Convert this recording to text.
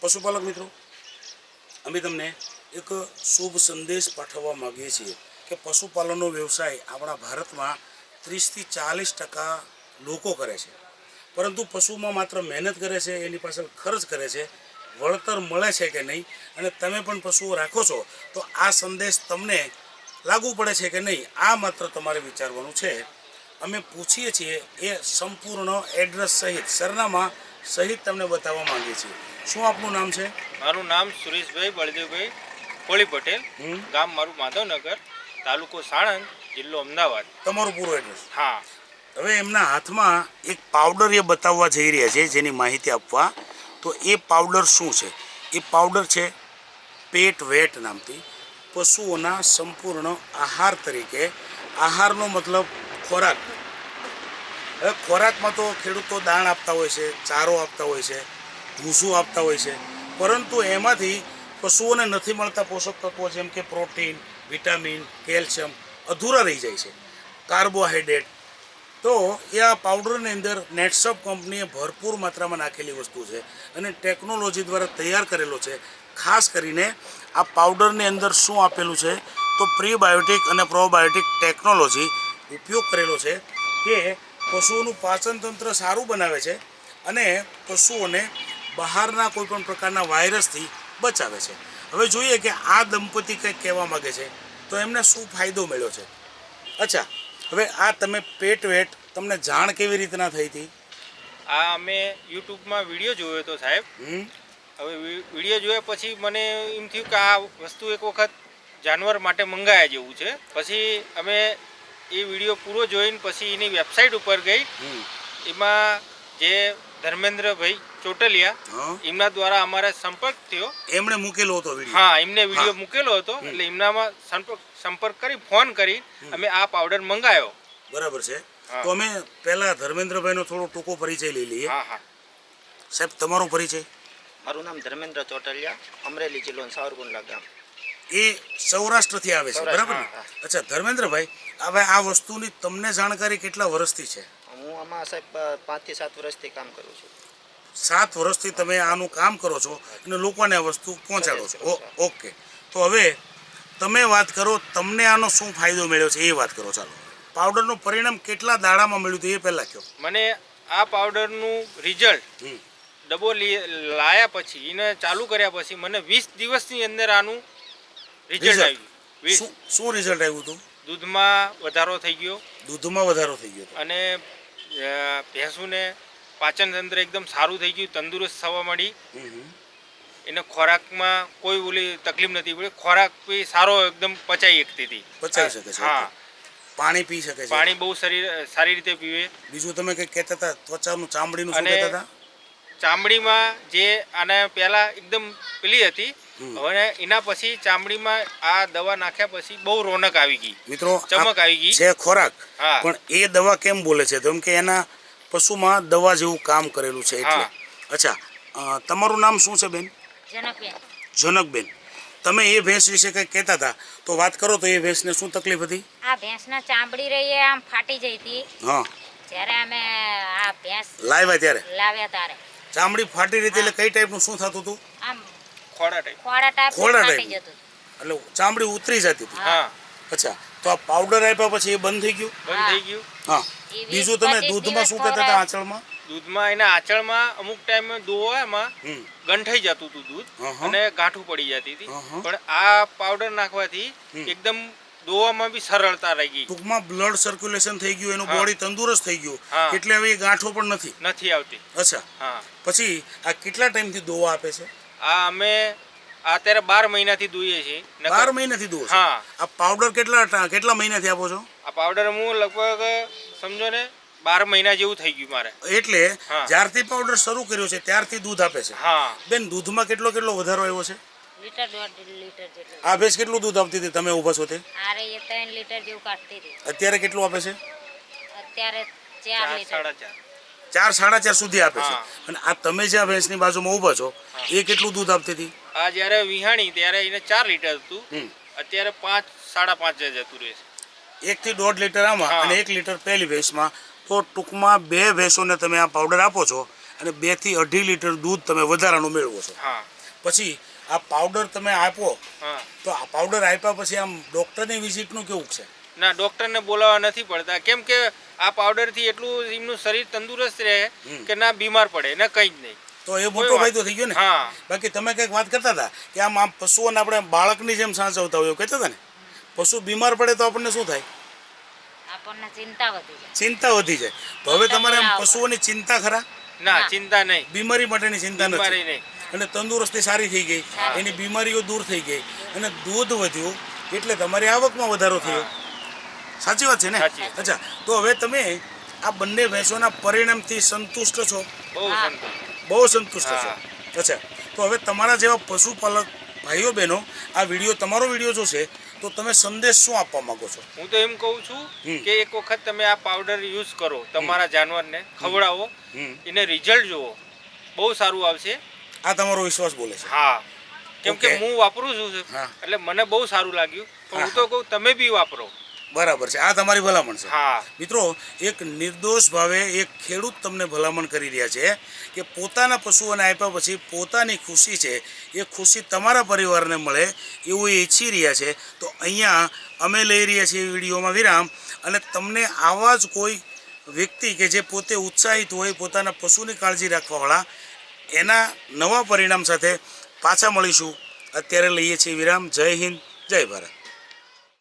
પશુપાલક મિત્રો, અમે તમને એક શુભ સંદેશ પાઠવવા માગીએ છીએ કે પશુપાલનનો વ્યવસાય આપણા ભારતમાં ત્રીસથી ચાલીસ ટકા લોકો કરે છે. પરંતુ પશુમાં માત્ર મહેનત કરે છે, એની પાછળ ખર્ચ કરે છે, વળતર મળે છે કે નહીં? અને તમે પણ પશુઓ રાખો છો, તો આ સંદેશ તમને લાગુ પડે છે કે નહીં? આ માત્ર તમારે વિચારવાનું છે. અમે પૂછીએ છીએ એ સંપૂર્ણ એડ્રેસ સહિત, સરનામા સહિત તમને બતાવવા માગીએ છીએ. શું આપનું નામ છે? મારું નામ સુરેશભાઈ બળદેવભાઈ કોળી પટેલ. ગામ મારું માધવનગર તાલુકો સાણંદ જિલ્લો અમદાવાદ. તમારું પૂરું એડ્રેસ હા. હવે એમના હાથમાં એક પાવડર એ બતાવવા જઈ રહ્યા છે જેની માહિતી આપવા. તો એ પાવડર શું છે? એ પાવડર છે પેટ વેટ નામથી. પશુઓના સંપૂર્ણ આહાર તરીકે. આહારનો મતલબ ખોરાક. હવે ખોરાકમાં તો ખેડૂતો દાણ આપતા હોય છે ચારો આપતા હોય છે. ભૂસું આપતા હોય છે. પરંતુ એમાંથી પશુઓને નથી મળતા પોષક તત્વો જેમ કે પ્રોટીન, વિટામિન, કેલ્શિયમ અધૂરા રહી જાય છે. કાર્બોહાઈડ્રેટ. તો એ આ પાવડરની અંદર નેટસપ કંપનીએ ભરપૂર માત્રામાં નાખેલી વસ્તુ છે અને ટેકનોલોજી દ્વારા તૈયાર કરેલો છે. ખાસ કરીને આ પાવડરની અંદર શું આપેલું છે? તો પ્રીબાયોટિક અને પ્રોબાયોટિક ટેકનોલોજી ઉપયોગ કરેલો છે કે પશુઓનું પાચનતંત્ર સારું બનાવે છે અને પશુઓને બહારના કોઈ પણ પ્રકારના વાયરસથી બચાવે છે. હવે જોઈએ કે આ દંપતી કંઈક કહેવા માગે છે તો એમને શું ફાયદો મળ્યો છે? અચ્છા હવે આ તમે પેટ વેટ તમને જાણ કેવી રીતના થઈ હતી? આ અમે યુટ્યુબમાં વીડિયો જોયો હતો સાહેબ. હવે વીડિયો જોયા પછી મને એમ થયું કે આ વસ્તુ એક વખત જાનવર માટે મંગાયા જેવું છે. પછી અમે એ વીડિયો પૂરો જોઈને પછી એની વેબસાઇટ ઉપર ગઈ. એમાં જે ધર્મેન્દ્રભાઈ ચોટલિયા એમના દ્વારા અમારે સંપર્ક થયો. એમણે મૂકેલો હતો હા એમને વીડિયો મૂકેલો હતો એટલે એમનામાં સંપર્ક સંપર્ક કરી ફોન કરી અમે આ પાવડર મંગાયો. બરાબર છે. તો અમે પહેલા ધર્મેન્દ્રભાઈનો થોડો ટૂંકો પરિચય લઈ લઈએ. હા હા. સાહેબ તમારો પરિચય? મારું નામ ધર્મેન્દ્ર ચોટલિયા અમરેલી જિલ્લો સાવરકુંડલા ગામ. એ સૌરાષ્ટ્રથી આવે છે બરાબર. અચ્છા ધર્મેન્દ્રભાઈ હવે આ વસ્તુની તમને જાણકારી કેટલા વર્ષથી છે? હું આમાં સાહેબ પાંચથી સાત વર્ષથી કામ કરું છું. સાત વર્ષથી તમે આનું કામ કરો છો અને લોકોને આ વસ્તુ પહોંચાડો છો. ઓ- ઓકે. તો હવે તમે વાત કરો તમને આનો શું ફાયદો મળ્યો છે એ વાત કરો ચાલો. પાવડરનું પરિણામ કેટલા દાડામાં મળ્યું હતું એ પહેલાં કહો. મને આ પાવડરનું રિઝલ્ટ ડબો લાયા પછી એને ચાલુ કર્યા પછી મને વીસ દિવસની અંદર આનું રિઝલ્ટ આવ્યું. શું શું રિઝલ્ટ આવ્યું હતું? દૂધમાં વધારો થઈ ગયો. દૂધમાં વધારો થઈ ગયો અને ભેંસુને પાચન તંત્ર એકદમ સારું થઈ ગયું તંદુરસ્ત થવા મળી. એને ખોરાકમાં કોઈ ઓલી તકલીફ નથી પડી. ખોરાક બી સારો એકદમ પચાઈ શકતી હતી. પચાવી શકે છે, હા. પાણી પી શકે છે. પાણી બહુ શરીર સારી રીતે પીવે. બીજું તમે કંઈક કહેતા હતા ત્વચાનું ચામડીનું શું કહેતા હતા? ચામડીમાં જે આને પહેલાં એકદમ પેલી હતી. હવે એના પછી ચામડીમાં આ દવા નાખ્યા પછી બહુ રોનક આવી ગઈ. મિત્રો ચમક આવી ગઈ. છે ખોરાક પણ એ દવા કેમ બોલે છે? તો એમ કે એના પશુમાં દવા જેવું કામ કરેલું છે એટલે. અચ્છા તમારું નામ શું છે બેન? જનકબેન. જનકબેન. તમે એ ભેંસ વિશે કંઈક કહેતા હતા? તો વાત કરો તો એ ભેંસને શું તકલીફ હતી? આ ભેંસના ચામડી રહી આમ ફાટી જઈ હતી. હા. જ્યારે અમે આ ભેંસ લાવ્યા ત્યારે? લાવ્યા ત્યારે. ચામડી ફાટી રહી એટલે કઈ ટાઈપનું શું થતું હતું? આમ ખોડા ટાઈપ ખોડા ટાઈપ ખોડા ફાટી ટાઈપનું. એટલે ચામડી ઉતરી જતી હતી. હા. અચ્છા. તો આ પાવડર આપ્યા પછી એ બંધ થઈ ગયું? બંધ થઈ ગયું. હા. બીજું તમે દૂધમાં શું કહેતા હતા આંચળમાં? દૂધમાં એના આંચળમાં અમુક ટાઈમે દોવામાં ગંઠાઈ જતું હતું દૂધ અને ગાંઠું પડી જતી હતી. પણ આ પાવડર નાખવાથી એકદમ દોવામાં બી સરળતા રહી ગઈ. ટૂંકમાં બ્લડ સર્ક્યુલેશન થઈ ગયું એનું બોડી તંદુરસ્ત થઈ ગયું. એટલે હવે એ ગાંઠો પણ નથી. નથી આવતી. અચ્છા. હા. પછી આ કેટલા ટાઈમથી દોવા આપે છે? આ અમે અત્યારે બાર મહિનાથી દૂઈએ છીએ. બાર મહિનાથી દો હા. આ પાવડર કેટલા કેટલા મહિનાથી આપો છો? આ પાવડર હું લગભગ સમજો ને બાર મહિના જેવું થઈ ગયું મારે. એટલે જ્યારથી પાવડર શરૂ કર્યો છે ત્યારથી દૂધ આપે છે. હા. બેન દૂધમાં કેટલો કેટલો વધારો આવ્યો છે? આ ભેંસ કેટલું દૂધ આપતી હતી તમે ઊભા છો તે? આ રહી એ ત્રણ લીટર જેવું કાઢતી હતી. અત્યારે કેટલું આપે છે? અત્યારે ચાર ચાર લીટર. સાડા ચાર સાડા ચાર સુધી આપે છે. અને આ તમે જે આ ભેંસની બાજુમાં ઊભા છો એ કેટલું દૂધ આપતી હતી? આ જ્યારે વિહાણી ત્યારે એને ચાર લીટર હતું. અત્યારે પાંચ સાડા પાંચ હજાર જતું રહેશે એકથી દોઢ લીટર આમાં અને એક લીટર પહેલી ભેંસમાં. તો ટૂંકમાં બે ભેંસોને તમે આ પાવડર આપો છો અને બેથી અઢી લીટર દૂધ તમે વધારાનું મેળવો છો. હા. પછી આ પાવડર તમે આપો તો આ પાવડર આપ્યા પછી આમ ડૉક્ટરની વિઝિટનું કેવું છે? ના ડૉક્ટરને બોલાવવા નથી પડતા. કેમ કે આ પાવડરથી એટલું એમનું શરીર તંદુરસ્ત રહે કે ના બીમાર પડે ને કંઈ જ નહીં. તો એ મોટો ફાયદો થઈ ગયો ને? હા. બાકી તમે કંઈક વાત કરતા હતા કે આમ આમ પશુઓને આપણે બાળકની જેમ સાચવતા હોય એવું કહેતા હતા ને? પશુ બીમાર પડે તો આપણને શું થાય? આપણને ચિંતા વધી જાય. ચિંતા વધી જાય. તો હવે તમારે આમ પશુઓની ચિંતા ખરા? ના. ચિંતા નહીં. બીમારી માટેની ચિંતા બીમારી નથી નહીં. અને તંદુરસ્તી સારી થઈ ગઈ. એની બીમારીઓ દૂર થઈ ગઈ. અને દૂધ વધ્યું એટલે તમારી આવકમાં વધારો થયો. સાચી વાત છે ને. અચ્છા તો હવે તમે આ બંને ભેંસોના પરિણામથી સંતુષ્ટ છો. બહુ સંતુષ્ટ. છો. અચ્છા તો હવે તમારા જેવા પશુપાલક ભાઈઓ બહેનો આ વીડિયો તમારો વીડિયો જોશે તો તમે સંદેશ શું આપવા માંગો છો? હું તો એમ કહું છું કે એક વખત તમે આ પાવડર યુઝ કરો તમારા જાનવરને ખવડાવો એને રિઝલ્ટ જુઓ. બહુ સારું આવશે. આ તમારો વિશ્વાસ બોલે છે? હા. કેમ કે હું વાપરું છું એટલે મને બહુ સારું લાગ્યું. પણ હું તો કહું તમે બી વાપરો. બરાબર છે. આ તમારી ભલામણ છે. હા. મિત્રો એક નિર્દોષ ભાવે એક ખેડૂત તમને ભલામણ કરી રહ્યા છે કે પોતાના પશુઓને આપ્યા પછી પોતાની ખુશી છે એ ખુશી તમારા પરિવારને મળે એવું ઈચ્છી રહ્યા છે. તો અહીંયા અમે લઈ રહ્યા છીએ વિડીયોમાં વિરામ અને તમને આવા જ કોઈ વ્યક્તિ કે જે પોતે ઉત્સાહિત હોય પોતાના પશુની કાળજી રાખવાવાળા એના નવા પરિણામ સાથે પાછા મળીશું. અત્યારે લઈએ છીએ વિરામ. જય હિન્દ જય ભારત.